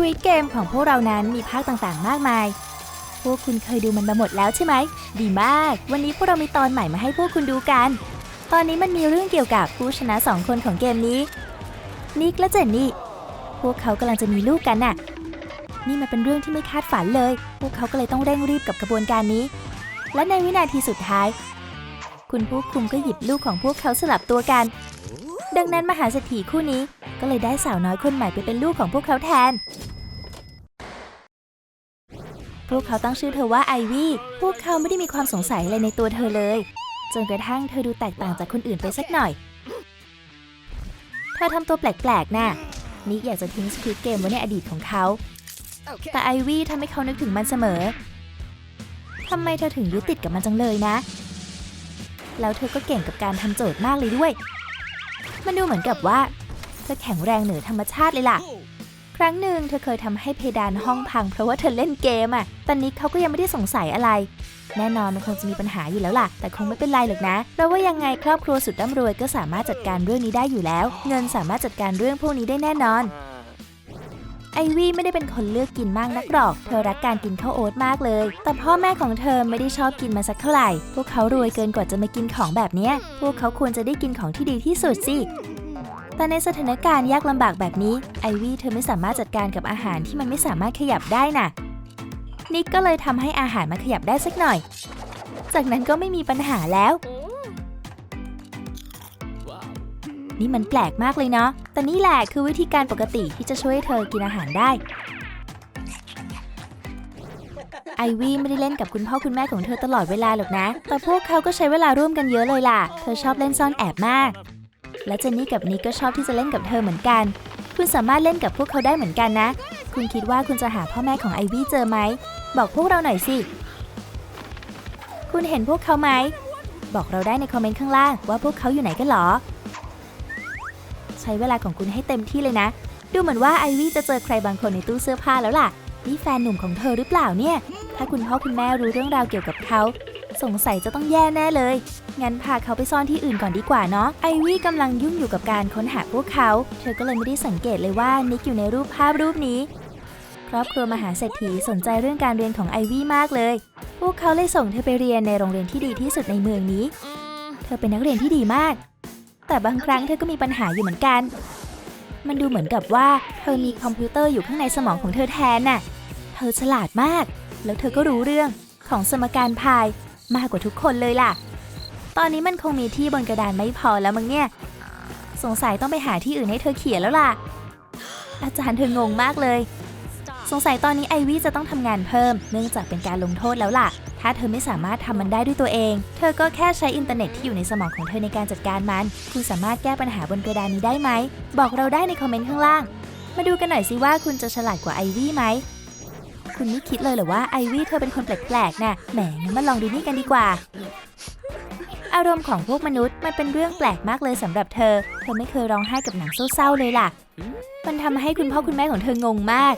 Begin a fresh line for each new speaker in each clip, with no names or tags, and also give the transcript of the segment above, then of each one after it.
Squid Game ของพวกเรานั้นมีภาคต่างๆ มากมาย พวกคุณเคยดูมันมาหมดแล้วใช่ไหม ดีมาก วันนี้พวกเรามีตอนใหม่มาให้พวกคุณดูกัน ตอนนี้มันมีเรื่องเกี่ยวกับผู้ชนะสองคนของเกมนี้ นิกและเจนนี่ พวกเขากำลังจะมีลูกกันน่ะ นี่มันเป็นเรื่องที่ไม่คาดฝันเลย พวกเขาก็เลยต้องเร่งรีบกับกระบวนการนี้ และในวินาทีสุดท้าย คุณผู้คุมก็หยิบลูกของพวกเขาสลับตัวกัน ดังนั้นมหาเศรษฐีคู่นี้ ก็เลยได้สาวน้อยคนใหม่ไปเป็นลูกของพวกเขาแทน พวกเขาตั้งชื่อเธอว่าไอวี่พวกเขาไม่ได้มีความสงสัยอะไรในตัวเธอเลย จนกระทั่งเธอดูแตกต่างจากคนอื่นไปสักหน่อย เธอทำตัวแปลกๆน่ะนิกอยากจะทิ้งสควิตเกมไว้ในอดีตของเขา แต่ไอวี่ทำให้เขานึกถึงมันเสมอทำไมเธอถึงยึดติดกับมันจังเลยนะ แล้วเธอก็เก่งกับการทำโจทย์มากเลยด้วย มันดูเหมือนกับว่าเธอแข็งแรงเหนือธรรมชาติเลยล่ะ ครั้งหนึ่งเธอเคยทำให้เพดานห้องพังเพราะว่าเธอเล่นเกมอะ ตอนนี้เขาก็ยังไม่ได้สงสัยอะไร แน่นอนมันคงจะมีปัญหาอยู่แล้วล่ะ แต่คงไม่เป็นไรหรอกนะ เพราะว่ายังไงครอบครัวสุดร่ำรวยก็สามารถจัดการเรื่องนี้ได้อยู่แล้ว เงินสามารถจัดการเรื่องพวกนี้ได้แน่นอน ไอวี่ไม่ได้เป็นคนเลือกกินมากนักหรอก เธอรักการกินข้าวโอ๊ตมากเลย แต่พ่อแม่ของเธอไม่ได้ชอบกินมาสักเท่าไหร่ พวกเขารวยเกินกว่าจะมากินของแบบนี้ พวกเขาควรจะได้กินของที่ดีที่สุดสิแต่ในสถานการณ์ยากลำบากแบบนี้ ไอวี่เธอไม่สามารถจัดการกับอาหารที่มันไม่สามารถขยับได้น่ะ นิกก็เลยทำให้อาหารมันขยับได้สักหน่อย จากนั้นก็ไม่มีปัญหาแล้ว นี่มันแปลกมากเลยเนาะ แต่นี่แหละคือวิธีการปกติที่จะช่วยให้เธอกินอาหารได้ ไอวี่ไม่ได้เล่นกับคุณพ่อคุณแม่ของเธอตลอดเวลาหรอกนะ แต่พวกเขาก็ใช้เวลาร่วมกันเยอะเลยล่ะ เธอชอบเล่นซ่อนแอบมาก และเจนนี่กับนิกก็ชอบที่จะเล่นกับเธอเหมือนกัน คุณสามารถเล่นกับพวกเขาได้เหมือนกันนะ คุณคิดว่าคุณจะหาพ่อแม่ของไอวี่เจอไหม บอกพวกเราหน่อยสิ คุณเห็นพวกเขาไหม บอกเราได้ในคอมเมนต์ข้างล่างว่าพวกเขาอยู่ไหนกันหรอ ช้เวลาของคุณให้เต็มที่เลยนะ ดูเหมือนว่าไอวี่จะเจอใครบางคนในตู้เสื้อผ้าแล้วล่ะ นี่แฟนหนุ่มของเธอหรือเปล่าเนี่ย ถ้าคุณพ่อคุณแม่รู้เรื่องราวเกี่ยวกับเขา สงสัยจะต้องแย่แน่เลย งั้นพาเขาไปซ่อนที่อื่นก่อนดีกว่าเนาะ ไอวี่กำลังยุ่งอยู่กับการค้นหาพวกเขา เธอก็เลยไม่ได้สังเกตเลยว่านิกอยู่ในรูปภาพรูปนี้ ครอบครัวมหาเศรษฐีสนใจเรื่องการเรียนของไอวี่มากเลย พวกเขาเลยส่งเธอไปเรียนในโรงเรียนที่ดีที่สุดในเมืองนี้ เธอเป็นนักเรียนที่ดีมาก แต่บางครั้งเธอก็มีปัญหาอยู่เหมือนกัน มันดูเหมือนกับว่าเธอมีคอมพิวเตอร์อยู่ข้างในสมองของเธอแทนน่ะ เธอฉลาดมาก แล้วเธอก็รู้เรื่องของสมการพายมากกว่าทุกคนเลยล่ะ ตอนนี้มันคงมีที่บนกระดานไม่พอแล้วมั้งเนี่ย สงสัยต้องไปหาที่อื่นให้เธอเขียนแล้วล่ะ อาจารย์เธองงมากเลย สงสัยตอนนี้ไอวี่จะต้องทำงานเพิ่ม เนื่องจากเป็นการลงโทษแล้วล่ะ ถ้าเธอไม่สามารถทำมันได้ด้วยตัวเอง เธอก็แค่ใช้อินเทอร์เน็ตที่อยู่ในสมองของเธอในการจัดการมัน คุณสามารถแก้ปัญหาบนกระดานนี้ได้ไหม บอกเราได้ในคอมเมนต์ข้างล่าง มาดูกันหน่อยสิว่าคุณจะฉลาดกว่าไอวี่ไหมคุณไม่คิดเลยเหรอว่าไอวี่เธอเป็นคนแปลกๆน่ะแหมงั้นมาลองดูนี่กันดีกว่าอารมณ์ของพวกมนุษย์มันเป็นเรื่องแปลกมากเลยสำหรับเธอ เธอไม่เคยร้องไห้กับหนังเศร้าๆเลยล่ะ มันทำให้คุณพ่อคุณแม่ของเธองงมาก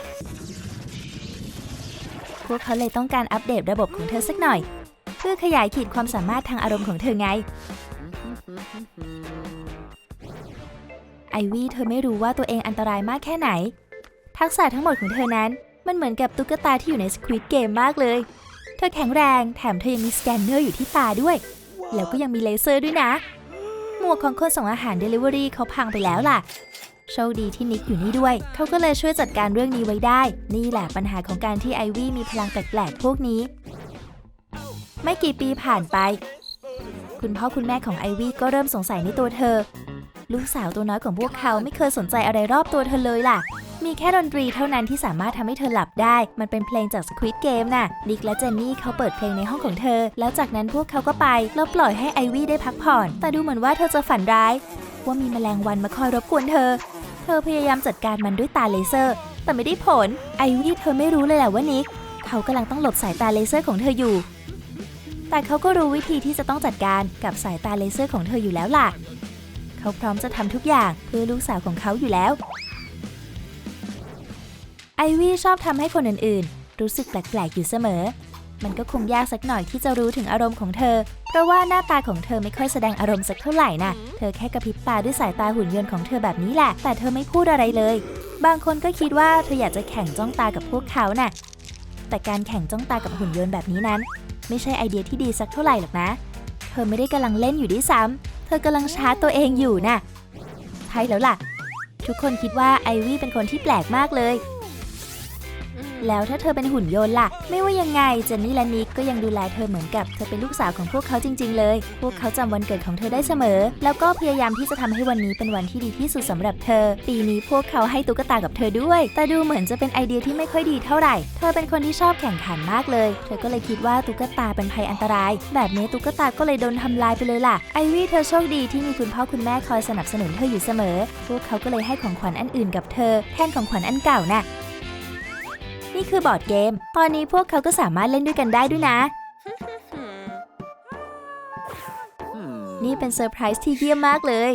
วกเขาเลยต้องการอัปเดตระบบของเธอสักหน่อย เพื่อขยายขีดความสามารถทางอารมณ์ของเธอไง ไอวี่เธอไม่รู้ว่าตัวเองอันตรายมากแค่ไหน ทักษะทั้งหมดของเธอนั้นมันเหมือนกับตุ๊กตาที่อยู่ในสควิตเกมมากเลย เธอแข็งแรงแถมเธอยังมีสแกนเนอร์อยู่ที่ตาด้วย แล้วก็ยังมีเลเซอร์ด้วยนะ หมวกของคนส่งอาหารเดลิเวอรี่เขาพังไปแล้วล่ะ โชคดีที่นิกอยู่นี่ด้วย เขาก็เลยช่วยจัดการเรื่องนี้ไว้ได้ นี่แหละปัญหาของการที่ไอวี่มีพลังแปลกๆพวกนี้ ไม่กี่ปีผ่านไป คุณพ่อคุณแม่ของไอวี่ก็เริ่มสงสัยในตัวเธอ ลูกสาวตัวน้อยของพวกเขาไม่เคยสนใจอะไรรอบตัวเธอเลยล่ะ มีแค่ดนตรีเท่านั้นที่สามารถทำให้เธอหลับได้ มันเป็นเพลงจาก Squid Game น่ะ นิกและเจนนี่เขาเปิดเพลงในห้องของเธอ แล้วจากนั้นพวกเขาก็ไป แล้วปล่อยให้ไอวี่ได้พักผ่อน แต่ดูเหมือนว่าเธอจะฝันร้ายว่ามีแมลงวันมาคอยรบกวนเธอ เธอพยายามจัดการมันด้วยตาเลเซอร์ แต่ไม่ได้ผล ไอวี่เธอไม่รู้เลยแหละว่านิก เขากำลังต้องหลบสายตาเลเซอร์ของเธออยู่ แต่เขาก็รู้วิธีที่จะต้องจัดการกับสายตาเลเซอร์ของเธออยู่แล้วล่ะ เขาพร้อมจะทำทุกอย่างเพื่อลูกสาวของเขาอยู่แล้ว ไอวี่ชอบทำให้คนอื่นๆ รู้สึกแปลกๆอยู่เสมอ มันก็คงยากสักหน่อยที่จะรู้ถึงอารมณ์ของเธอ เพราะว่าหน้าตาของเธอไม่ค่อยแสดงอารมณ์สักเท่าไหร่น่ะ เธอแค่กระพริบตาด้วยสายตาหุ่นยนต์ของเธอแบบนี้แหละ แต่เธอไม่พูดอะไรเลย บางคนก็คิดว่าเธออยากจะแข่งจ้องตากับพวกเขาน่ะ แต่การแข่งจ้องตากับหุ่นยนต์แบบนี้นั้น ไม่ใช่ไอเดียที่ดีสักเท่าไหร่หรอกนะ เธอไม่ได้กำลังเล่นอยู่ด้วยซ้ำเธอกำลังชาร์จตัวเองอยู่น่ะใช่แล้วล่ะ ทุกคนคิดว่าไอวี่เป็นคนที่แปลกมากเลย แล้วถ้าเธอเป็นหุ่นยนต์ล่ะ ไม่ว่ายังไงเจนนี่และนิกก็ยังดูแลเธอเหมือนกับเธอเป็นลูกสาวของพวกเขาจริง ๆ เลย พวกเขาจำวันเกิดของเธอได้เสมอ แล้วก็พยายามที่จะทำให้วันนี้เป็นวันที่ดีที่สุดสำหรับเธอ ปีนี้พวกเขาให้ตุ๊กตากับเธอด้วย แต่ดูเหมือนจะเป็นไอเดียที่ไม่ค่อยดีเท่าไหร่ เธอเป็นคนที่ชอบแข่งขันมากเลย เธอก็เลยคิดว่าตุ๊กตาเป็นภัยอันตราย แบบนี้ตุ๊กตาก็เลยโดนทำลายไปเลยล่ะ ไอวี่เธอโชคดีที่มีคุณพ่อคุณแม่คอยสนับสนุนเธออยู่เสมอ พวกเขาก็เลยให้ของขวัญอันอื่นกับเธอแทนของขวัญอันเก่าน่ะ นี่คือบอร์ดเกม ตอนนี้พวกเขาก็สามารถเล่นด้วยกันได้ด้วยนะ นี่เป็นเซอร์ไพรส์ที่เยี่ยมมากเลย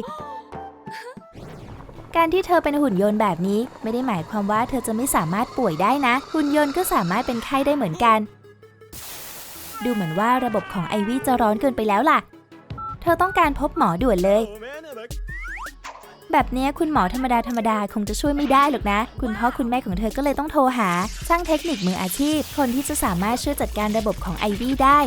การที่เธอเป็นหุ่นยนต์แบบนี้ ไม่ได้หมายความว่าเธอจะไม่สามารถป่วยได้นะ หุ่นยนต์ก็สามารถเป็นไข้ได้เหมือนกัน ดูเหมือนว่าระบบของไอวี่จะร้อนเกินไปแล้วล่ะ เธอต้องการพบหมอด่วนเลย แบบนี้คุณหมอธรรมดาธรรมดาคงจะช่วยไม่ได้หรอกนะ คุณพ่อคุณแม่ของเธอก็เลยต้องโทรหา ช่างเทคนิคมืออาชีพ คนที่จะสามารถช่วยจัดการระบบของไอวี่ได้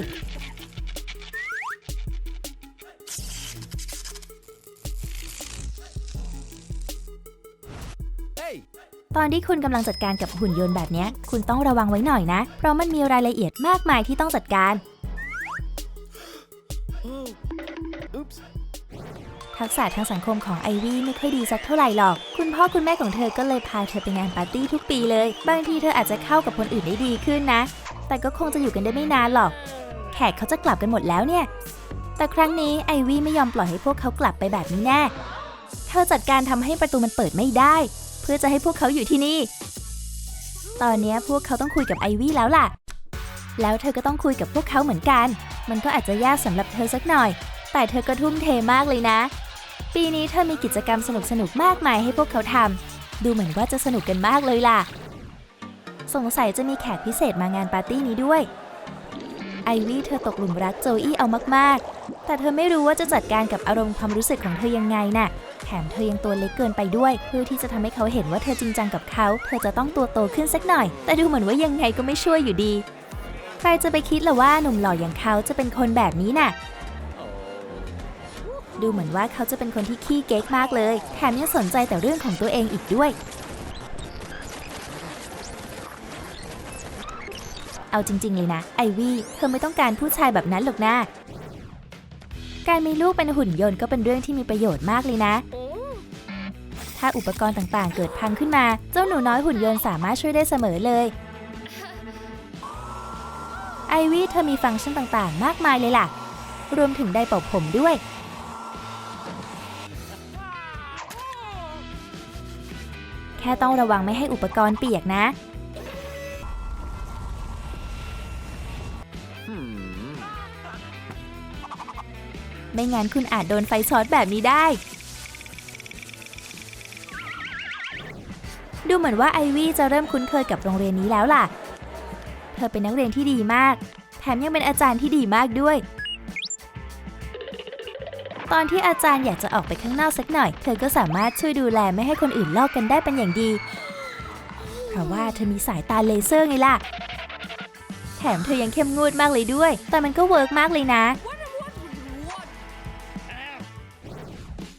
ตอนที่คุณกำลังจัดการกับหุ่นยนต์แบบนี้ คุณต้องระวังไว้หน่อยนะ เพราะมันมีรายละเอียดมากมายที่ต้องจัดการ ทักษะทางสังคมของไอวี่ไม่ค่อยดีสักเท่าไหร่หรอก คุณพ่อคุณแม่ของเธอก็เลยพาเธอไปงานปาร์ตี้ทุกปีเลย บางทีเธออาจจะเข้ากับคนอื่นได้ดีขึ้นนะ แต่ก็คงจะอยู่กันได้ไม่นานหรอก แขกเขาจะกลับกันหมดแล้วเนี่ย แต่ครั้งนี้ไอวี่ไม่ยอมปล่อยให้พวกเขากลับไปแบบนี้แน่ เธอจัดการทำให้ประตูมันเปิดไม่ได้ เพื่อจะให้พวกเขาอยู่ที่นี่ ตอนนี้พวกเขาต้องคุยกับไอวี่แล้วล่ะ แล้วเธอก็ต้องคุยกับพวกเขาเหมือนกัน มันก็อาจจะยากสำหรับเธอสักหน่อย แต่เธอก็ทุ่มเทมากเลยนะ ปีนี้เธอมีกิจกรรมสนุกๆมากมายให้พวกเขาทำ ดูเหมือนว่าจะสนุกกันมากเลยล่ะ สงสัยจะมีแขกพิเศษมางานปาร์ตี้นี้ด้วย ไอวี่เธอตกหลุมรักโจอี้เอามากๆ แต่เธอไม่รู้ว่าจะจัดการกับอารมณ์ความรู้สึกของเธอยังไงน่ะ แถมเธอยังตัวเล็กเกินไปด้วย เพื่อที่จะทำให้เขาเห็นว่าเธอจริงจังกับเขา เธอจะต้องตัวโตขึ้นสักหน่อย แต่ดูเหมือนว่ายังไงก็ไม่ช่วยอยู่ดี ใครจะไปคิดล่ะว่าหนุ่มหล่ออย่างเขาจะเป็นคนแบบนี้น่ะ ดูเหมือนว่าเขาจะเป็นคนที่ขี้เก๊กมากเลย แถมยังสนใจแต่เรื่องของตัวเองอีกด้วย เอาจริง ๆ เลยนะ ไอวี่เธอไม่ต้องการผู้ชายแบบนั้นหรอกนะ การมีลูกเป็นหุ่นยนต์ก็เป็นเรื่องที่มีประโยชน์มากเลยนะ ถ้าอุปกรณ์ต่างๆ เกิดพังขึ้นมา เจ้าหนูน้อยหุ่นยนต์สามารถช่วยได้เสมอเลยไอวี่เธอมีฟังก์ชันต่างๆ มากมายเลยล่ะ รวมถึงไดร์เป่าผมด้วย ค่ต้องระวังไม่ให้อุปกรณ์เปียกนะ ไม่งั้นคุณอาจโดนไฟช็อตแบบนี้ได้ ดูเหมือนว่าไอวี่จะเริ่มคุ้นเคยกับโรงเรียนนี้แล้วล่ะ เธอเป็นนักเรียนที่ดีมาก แถมยังเป็นอาจารย์ที่ดีมากด้วย ตอนที่อาจารย์อยากจะออกไปข้างนอกสักหน่อย เธอก็สามารถช่วยดูแลไม่ให้คนอื่นลอกกันได้เป็นอย่างดี เพราะว่าเธอมีสายตาเลเซอร์ไงล่ะ แถมเธอยังเข้มงวดมากเลยด้วย แต่มันก็เวิร์กมากเลยนะ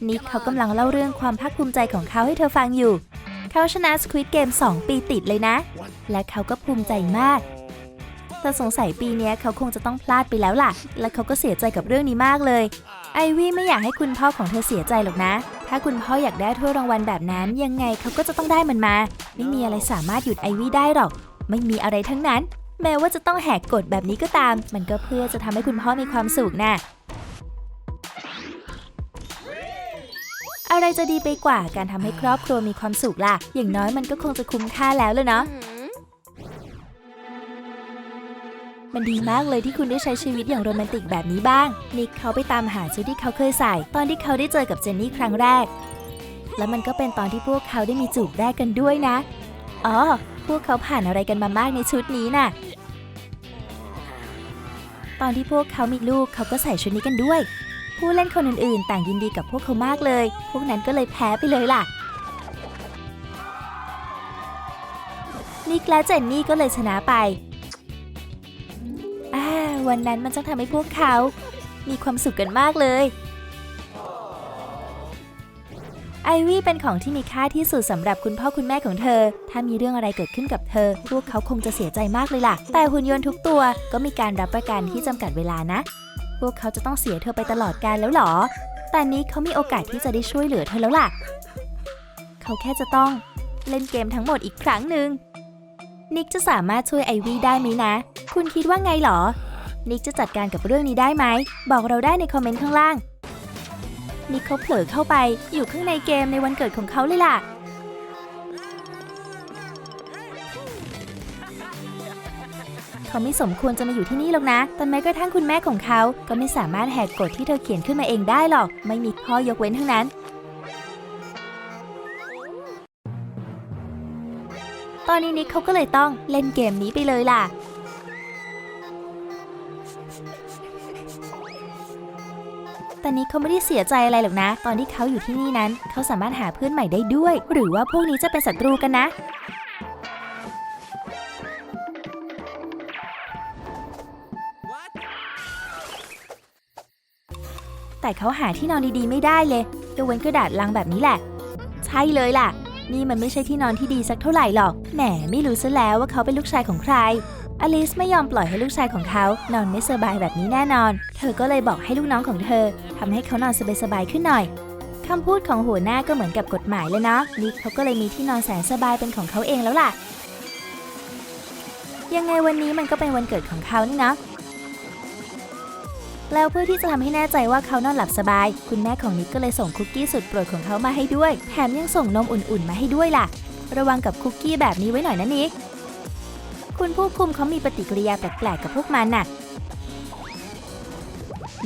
นิกเขากำลังเล่าเรื่องความภาคภูมิใจของเขาให้เธอฟังอยู่ เขาชนะ Squid Game 2 ปีติดเลยนะ และเขาก็ภูมิใจมากแต่สงสัยปีนี้เขาคงจะต้องพลาดไปแล้วล่ะ และเขาก็เสียใจกับเรื่องนี้มากเลย ไอวี่ไม่อยากให้คุณพ่อของเธอเสียใจหรอกนะ ถ้าคุณพ่ออยากได้ถ้วยรางวัลแบบนั้น ยังไงเขาก็จะต้องได้มันมา ไม่มีอะไรสามารถหยุดไอวี่ได้หรอก ไม่มีอะไรทั้งนั้น แม้ว่าจะต้องแหกกฎแบบนี้ก็ตาม มันก็เพื่อจะทำให้คุณพ่อมีความสุขน่ะอะไรจะดีไปกว่าการทำให้ครอบครัวมีความสุขล่ะ อย่างน้อยมันก็คงจะคุ้มค่าแล้วเลยเนาะ มันดีมากเลยที่คุณได้ใช้ชีวิตอย่างโรแมนติกแบบนี้บ้าง นิกเขาไปตามหาชุดที่เขาเคยใส่ ตอนที่เขาได้เจอกับเจนนี่ครั้งแรก แล้วมันก็เป็นตอนที่พวกเขาได้มีจูบแรกกันด้วยนะ อ๋อ พวกเขาผ่านอะไรกันมามากในชุดนี้น่ะ ตอนที่พวกเขามีลูกเขาก็ใส่ชุดนี้กันด้วย ผู้เล่นคนอื่นๆ ต่างยินดีกับพวกเขามากเลย พวกนั้นก็เลยแพ้ไปเลยล่ะนิกและเจนนี่ก็เลยชนะไป วันนั้นมันจะทำให้พวกเขา มีความสุขกันมากเลยไอวี่เป็นของที่มีค่าที่สุดสำหรับคุณพ่อคุณแม่ของเธอ ถ้ามีเรื่องอะไรเกิดขึ้นกับเธอ พวกเขาคงจะเสียใจมากเลยล่ะ แต่หุ่นยนต์ทุกตัวก็มีการรับประกันที่จำกัดเวลานะ พวกเขาจะต้องเสียเธอไปตลอดกาลแล้วหรอ แต่นี้เขามีโอกาสที่จะได้ช่วยเหลือเธอแล้วล่ะ เขาแค่จะต้องเล่นเกมทั้งหมดอีกครั้งหนึ่งนิกจะสามารถช่วยไอวี่ได้ไหมนะ คุณคิดว่าไงหรอ นิกจะจัดการกับเรื่องนี้ได้ไหม บอกเราได้ในคอมเมนต์ข้างล่าง นิกเขาเผลอเข้าไปอยู่ข้างในเกมในวันเกิดของเขาเลยล่ะ เขาไม่สมควรจะมาอยู่ที่นี่หรอกนะ แต่แม้กระทั่งคุณแม่ของเขา ก็ไม่สามารถแหกกฎที่เธอเขียนขึ้นมาเองได้หรอก ไม่มีข้อยกเว้นทั้งนั้นตอนนี้นิกเขาก็เลยต้องเล่นเกมนี้ไปเลยล่ะ แต่นิกเขาไม่ได้เสียใจอะไรหรอกนะ ตอนที่เขาอยู่ที่นี่นั้น เขาสามารถหาเพื่อนใหม่ได้ด้วย หรือว่าพวกนี้จะเป็นศัตรูกันนะ แต่เขาหาที่นอนดีๆไม่ได้เลยยกเว้นกระดาษลังแบบนี้แหละ ใช่เลยล่ะ นี่มันไม่ใช่ที่นอนที่ดีสักเท่าไหร่หรอก แหมไม่รู้ซะแล้วว่าเขาเป็นลูกชายของใคร อลิสไม่ยอมปล่อยให้ลูกชายของเขานอนไม่สบายแบบนี้แน่นอน เธอก็เลยบอกให้ลูกน้องของเธอทำให้เขานอนสบายๆขึ้นหน่อยคำพูดของหัวหน้าก็เหมือนกับกฎหมายเลยเนาะนิกเขาก็เลยมีที่นอนแสนสบายเป็นของเขาเองแล้วล่ะ ยังไงวันนี้มันก็เป็นวันเกิดของเขานี่นะแล้วเพื่อที่จะทำให้แน่ใจว่าเขานอนหลับสบาย คุณแม่ของนิกก็เลยส่งคุกกี้สุดโปรดของเขามาให้ด้วย แถมยังส่งนมอุ่นๆมาให้ด้วยล่ะ ระวังกับคุกกี้แบบนี้ไว้หน่อยนะนิก คุณผู้คุมเขามีปฏิกิริยาแปลกๆกับพวกมันน่ะ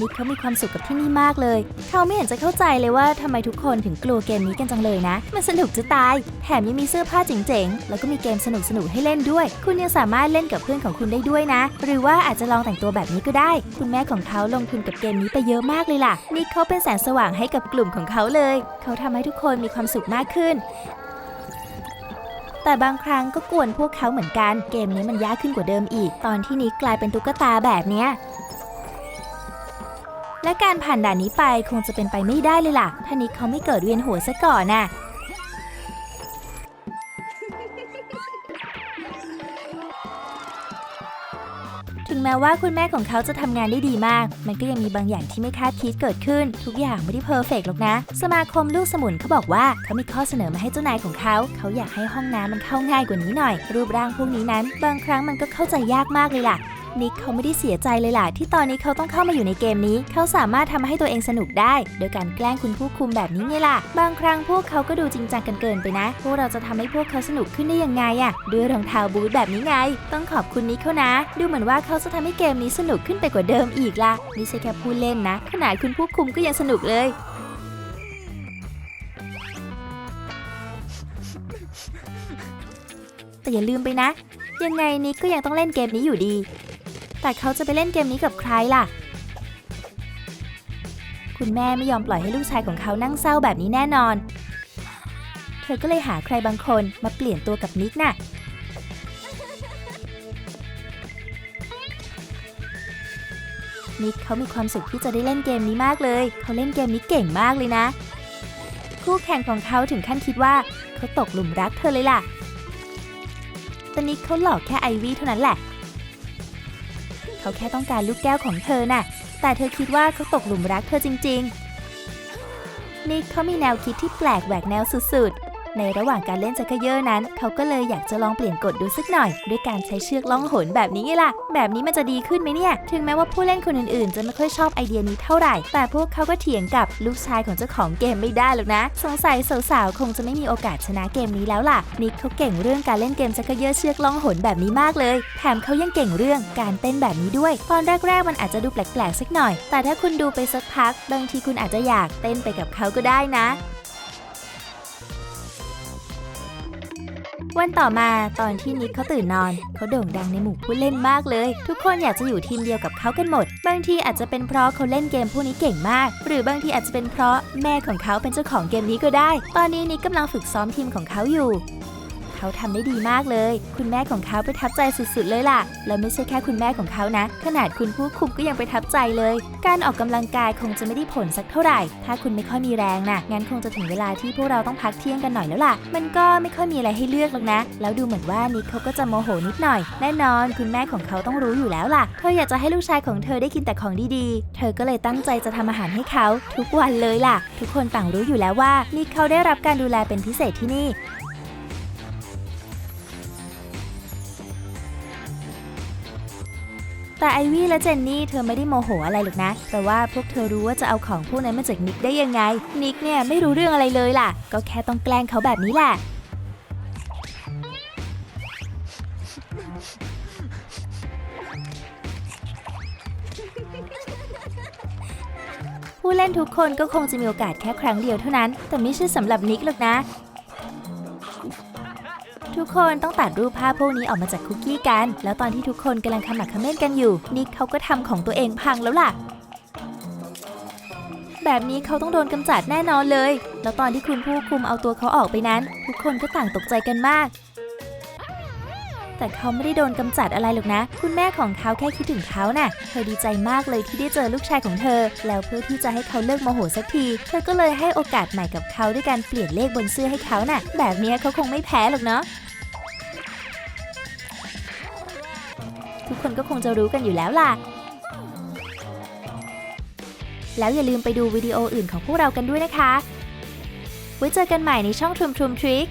นิกเขามีความสุขกับที่นี่มากเลย เขาไม่เห็นจะเข้าใจเลยว่าทำไมทุกคนถึงกลัวเกมนี้กันจังเลยนะ มันสนุกจะตาย แถมยังมีเสื้อผ้าเจ๋งๆ แล้วก็มีเกมสนุกๆ ให้เล่นด้วย คุณยังสามารถเล่นกับเพื่อนของคุณได้ด้วยนะ หรือว่าอาจจะลองแต่งตัวแบบนี้ก็ได้ คุณแม่ของเขาลงทุนกับเกมนี้ไปเยอะมากเลยล่ะ นิกเขาเป็นแสงสว่างให้กับกลุ่มของเขาเลย เขาทำให้ทุกคนมีความสุขมากขึ้น แต่บางครั้งก็กวนพวกเขาเหมือนกัน เกมนี้มันยากขึ้นกว่าเดิมอีก ตอนที่นิกกลายเป็นตุ๊กตาแบบเนี้ยและการผ่านด่านนี้ไปคงจะเป็นไปไม่ได้เลยล่ะ ถ้านิกเขาไม่เกิดเวียนหัวซะก่อนน่ะ แม้ว่าคุณแม่ของเขาจะทำงานได้ดีมาก มันก็ยังมีบางอย่างที่ไม่คาดคิดเกิดขึ้น ทุกอย่างไม่ได้เพอร์เฟกต์หรอกนะ สมาคมลูกสมุนเขาบอกว่าเขามีข้อเสนอมาให้เจ้านายของเขา เขาอยากให้ห้องน้ำมันเข้าง่ายกว่านี้หน่อย รูปร่างพวกนี้นั้น บางครั้งมันก็เข้าใจยากมากเลยล่ะ นิกเขาไม่ได้เสียใจเลยล่ะที่ตอนนี้เขาต้องเข้ามาอยู่ในเกมนี้ เขาสามารถทำให้ตัวเองสนุกได้ โดยการแกล้งคุณผู้คุมแบบนี้ไงล่ะ บางครั้งพวกเขาก็ดูจริงจังกันเกินไปนะ พวกเราจะทำให้พวกเขาสนุกขึ้นได้ยังไงอะด้วยรองเท้าบูทแบบนี้ไง ต้องขอบคุณนิกเขานะ ดูเหมือนว่าเขาจะทำให้เกมนี้สนุกขึ้นไปกว่าเดิมอีกล่ะไม่ใช่แค่พูดเล่นนะ ขนาดคุณผู้คุมก็ยังสนุกเลยแต่อย่าลืมไปนะ ยังไงนิกก็ยังต้องเล่นเกมนี้อยู่ดี แต่เขาจะไปเล่นเกมนี้กับใครล่ะ คุณแม่ไม่ยอมปล่อยให้ลูกชายของเขานั่งเศร้าแบบนี้แน่นอน เธอก็เลยหาใครบางคนมาเปลี่ยนตัวกับนิกน่ะนิกเขามีความสุขที่จะได้เล่นเกมนี้มากเลย เขาเล่นเกมนี้เก่งมากเลยนะ คู่แข่งของเขาถึงขั้นคิดว่าเขาตกหลุมรักเธอเลยล่ะแต่นิกเขาหลอกแค่ไอวี่เท่านั้นแหละ เขาแค่ต้องการลูกแก้วของเธอน่ะ แต่เธอคิดว่าเขาตกหลุมรักเธอจริง ๆ นิกเขามีแนวคิดที่แปลกแหวกแนวสุดๆ ในระหว่างการเล่นจักรเยอร์นั้น เขาก็เลยอยากจะลองเปลี่ยนกฎดูสักหน่อย ด้วยการใช้เชือกล่องหนแบบนี้ไงล่ะ แบบนี้มันจะดีขึ้นไหมเนี่ย ถึงแม้ว่าผู้เล่นคนอื่นๆ จะไม่ค่อยชอบไอเดียนี้เท่าไหร่ แต่พวกเขาก็เถียงกับลูกชายของเจ้าของเกมไม่ได้หรอกนะ สงสัยสาวๆคงจะไม่มีโอกาสชนะเกมนี้แล้วล่ะ นิกเขาเก่งเรื่องการเล่นเกมจักรเยอร์เชือกล่องหนแบบนี้มากเลย แถมเขายังเก่งเรื่องการเต้นแบบนี้ด้วย ตอนแรกๆมันอาจจะดูแปลกๆสักหน่อย แต่ถ้าคุณดูไปสักพัก บางทีคุณอาจจะอยากเต้นไปกับเขาก็ได้นะ วันต่อมาตอนที่นิกเขาตื่นนอน เขาโด่งดังในหมู่ผู้เล่นมากเลย ทุกคนอยากจะอยู่ทีมเดียวกับเขากันหมด บางทีอาจจะเป็นเพราะเขาเล่นเกมพวกนี้เก่งมาก หรือบางทีอาจจะเป็นเพราะแม่ของเขาเป็นเจ้าของเกมนี้ก็ได้ ตอนนี้นิกกำลังฝึกซ้อมทีมของเขาอยู่ เขาทำได้ดีมากเลย คุณแม่ของเขาประทับใจสุดๆเลยล่ะ แล้วไม่ใช่แค่คุณแม่ของเขานะ ขนาดคุณผู้คุมก็ยังประทับใจเลย การออกกำลังกายคงจะไม่ได้ผลสักเท่าไหร่ ถ้าคุณไม่ค่อยมีแรงนะงั้นคงจะถึงเวลาที่พวกเราต้องพักเที่ยงกันหน่อยแล้วล่ะ มันก็ไม่ค่อยมีอะไรให้เลือกหรอกนะ แล้วดูเหมือนว่านิกเขาก็จะโมโหนิดหน่อย แน่นอน คุณแม่ของเขาต้องรู้อยู่แล้วล่ะ เธออยากจะให้ลูกชายของเธอได้กินแต่ของดีๆ เธอก็เลยตั้งใจจะทำอาหารให้เขาทุกวันเลยล่ะ ทุกคนต่างรู้อยู่แล้วว่านิกเขาได้รับการดูแลเป็นพิเศษที่นี่ แต่ไอวี่และเจนนี่เธอไม่ได้โมโหอะไรหรอกนะ แต่ว่าพวกเธอรู้ว่าจะเอาของพวกนั้นมาจากนิกได้ยังไง นิกเนี่ยไม่รู้เรื่องอะไรเลยล่ะ ก็แค่ต้องแกล้งเขาแบบนี้แหละผู้เล่นทุกคนก็คงจะมีโอกาสแค่ครั้งเดียวเท่านั้น แต่ไม่ใช่สำหรับนิกหรอกนะ ทุกคนต้องตัดรูปภาพพวกนี้ออกมาจากคุกกี้กัน แล้วตอนที่ทุกคนกำลังขมักเขม้นกันอยู่ นิกเขาก็ทำของตัวเองพังแล้วล่ะ แบบนี้เขาต้องโดนกำจัดแน่นอนเลย แล้วตอนที่คุณผู้คุมเอาตัวเขาออกไปนั้น ทุกคนก็ต่างตกใจกันมาก แต่เขาไม่ได้โดนกำจัดอะไรหรอกนะ คุณแม่ของเขาแค่คิดถึงเขาน่ะ เธอดีใจมากเลยที่ได้เจอลูกชายของเธอ แล้วเพื่อที่จะให้เขาเลิกโมโหสักที เธอก็เลยให้โอกาสใหม่กับเขาด้วยการเปลี่ยนเลขบนเสื้อให้เขาน่ะ แบบนี้เขาคงไม่แพ้หรอกเนาะทุกคนก็คงจะรู้กันอยู่แล้วล่ะแล้วอย่าลืมไปดูวิดีโออื่นของพวกเรากันด้วยนะคะ ไว้เจอกันใหม่ในช่องทรุมทรุมทริก